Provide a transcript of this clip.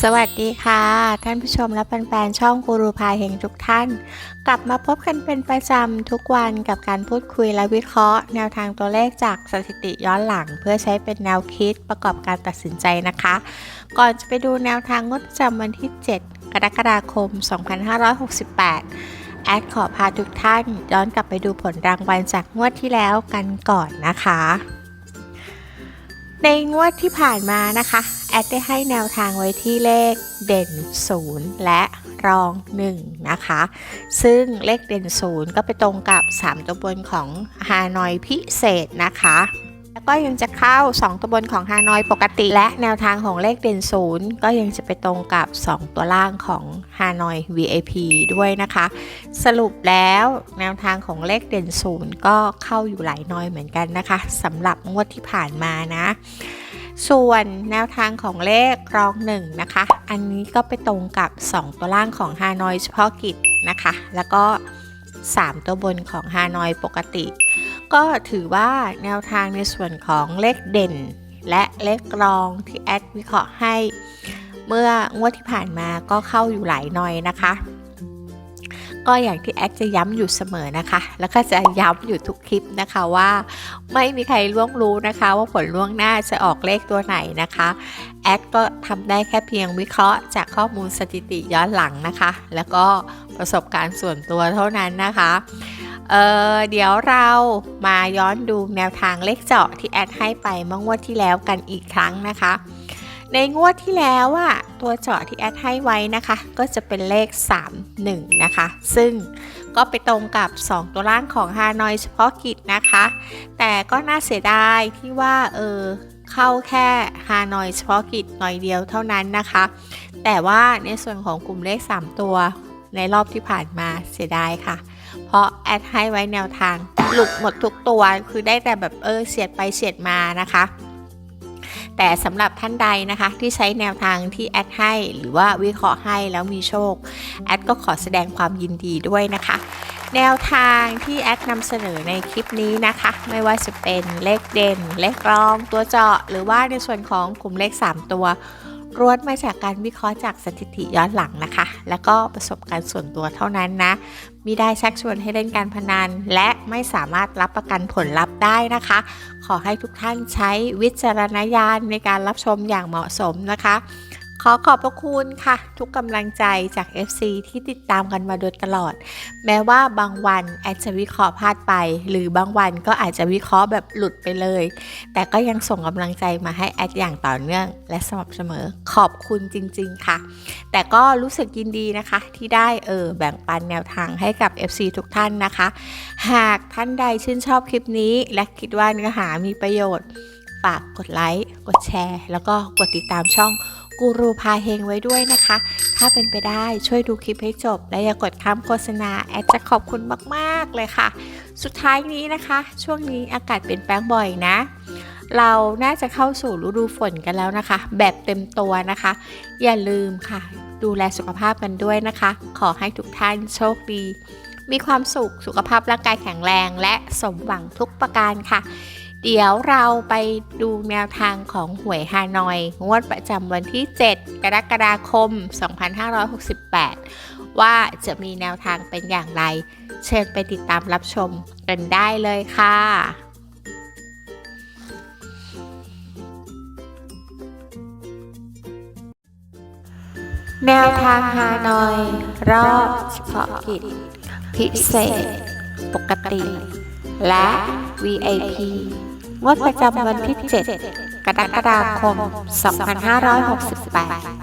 สวัสดีค่ะ ท่านผู้ชมและแฟนๆช่องกูรูพาเฮงทุกท่าน กลับมาพบกันเป็นประจำทุกวันกับการพูดคุยและวิเคราะห์ แนวทางตัวเลขจากสถิติย้อนหลัง เพื่อใช้เป็นแนวคิดประกอบการตัดสินใจนะคะ ก่อนจะไปดูแนวทางงวดประจำวันที่ 7 กรกฎาคม 2568 แอดขอพาทุกท่านย้อนกลับไปดูผลรางวัลจากงวดที่แล้วกันก่อนนะคะ ในงวดที่ผ่านมานะคะ แอดได้ให้แนวทางไว้ที่เลขเด่น 0 และรอง 1 นะคะ ซึ่งเลขเด่น 0 ก็ไปตรงกับ 3 ตัวบนของฮานอยพิเศษนะคะ แล้วก็ยังจะเข้า 2 ตัวบนของฮานอยปกติ และแนวทางของเลขเด่น0ก็ยังจะไปตรงกับ 2 ตัวล่างของฮานอย VIP ด้วยนะคะ สรุปแล้วแนวทางของเลขเด่น0ก็เข้าอยู่หลายน้อยเหมือนกันนะคะสำหรับงวดที่ผ่านมานะ ส่วนแนวทางของเลขรองหนึ่งนะคะ อันนี้ก็ไปตรงกับ 2 ตัวล่างของฮานอยเฉพาะกิจนะคะ แล้วก็ 3 ตัวบนของฮานอยปกติ ก็ถือว่าแนวทางในส่วนของเลขเด่น และเลขรองที่แอดวิเคราะห์ให้ เมื่องวดที่ผ่านมาก็เข้าอยู่หลายหน่อยนะคะ ก็อย่างที่แอดจะย้ำอยู่เสมอนะคะ แล้วก็จะย้ำอยู่ทุกคลิปนะคะว่า ไม่มีใครล่วงรู้นะคะ ว่าผลล่วงหน้าจะออกเลขตัวไหนนะคะแอดก็ทำได้แค่เพียงวิเคราะห์จากข้อมูลสถิติย้อนหลังนะคะ แล้วก็ประสบการณ์ส่วนตัวเท่านั้นนะคะ เเดี๋ยวเรามาย้อนดูแนวทางเลขเจาะที่แอดให้ไปเมื่องวดที่แล้วกันอีกครั้งนะคะ ในงวดที่แล้วอะตัวเจาะที่แอดให้ไว้นะคะ ก็จะเป็นเลข 3 1 นะคะ ซึ่งก็ไปตรงกับ 2 ตัวล่างของฮานอยเฉพาะกิจนะคะ แต่ก็น่าเสียดายที่ว่าเออเข้าแค่ฮานอยเฉพาะกิจหน่อยเดียวเท่านั้นนะคะ แต่ว่าในส่วนของกลุ่มเลข 3 ตัวในรอบที่ผ่านมาเสียดายค่ะ เพราะแอดให้ไว้แนวทาง หลุดหมดทุกตัวคือได้แต่แบบเออเสียดไปเสียดมานะคะแต่สำหรับท่านใดนะคะที่ใช้แนวทางที่แอดให้หรือว่าวิเคราะห์ให้แล้วมีโชค แอดก็ขอแสดงความยินดีด้วยนะคะ แนวทางที่แอดนำเสนอในคลิปนี้นะคะ ไม่ว่าจะเป็นเลขเด่น เลขรองตัวเจาะ หรือว่าในส่วนของกลุ่มเลข 3 ตัว รวดมาจากการวิเคราะห์จากสถิติย้อนหลังนะคะ แล้วก็ประสบการณ์ส่วนตัวเท่านั้นนะมิได้ชักชวนให้เล่นการพนัน และไม่สามารถรับประกันผลลัพธ์ได้นะคะ ขอให้ทุกท่านใช้วิจารณญาณในการรับชมอย่างเหมาะสมนะคะ ขอขอบพระคุณค่ะ ทุกกำลังใจจาก FC ที่ติดตามกันมาโดยตลอด แม้ว่าบางวันแอดจะวิเคราะห์พลาดไป หรือบางวันก็อาจจะวิเคราะห์แบบหลุดไปเลย แต่ก็ยังส่งกำลังใจมาให้แอดอย่างต่อเนื่อง และสม่ำเสมอขอบคุณจริง ๆ ค่ะ แต่ก็รู้สึกยินดีนะคะ ที่ได้เออแบ่งปันแนวทางให้กับ FC ทุกท่านนะคะ หากท่านใดชื่นชอบคลิปนี้ และคิดว่าเนื้อหามีประโยชน์ฝากกดไลค์กดแชร์ แล้วก็กดติดตามช่อง กูรูพาเฮงไว้ด้วยนะคะ ถ้าเป็นไปได้ช่วยดูคลิปให้จบ และอย่ากดข้ามโฆษณาแอดจะขอบคุณมากๆเลยค่ะ สุดท้ายนี้นะคะ ช่วงนี้อากาศเปลี่ยนแปลงบ่อยนะ เราน่าจะเข้าสู่ฤดูฝนกันแล้วนะคะ แบบเต็มตัวนะคะ อย่าลืมค่ะ ดูแลสุขภาพกันด้วยนะคะ ขอให้ทุกท่านโชคดี มีความสุขสุขภาพร่างกายแข็งแรง และสมหวังทุกประการค่ะ เดี๋ยวเราไปดูแนวทางของหวยฮานอย งวดประจำวันที่ 7 กรกฎาคม 2568 ว่าจะมีแนวทางเป็นอย่างไร เชิญไปติดตามรับชมกันได้เลยค่ะแนวทางฮานอย รอบเฉพาะกิจ พิเศษ ปกติ และ VIP งวดประจำวันที่ 7 กรกฎาคม 2568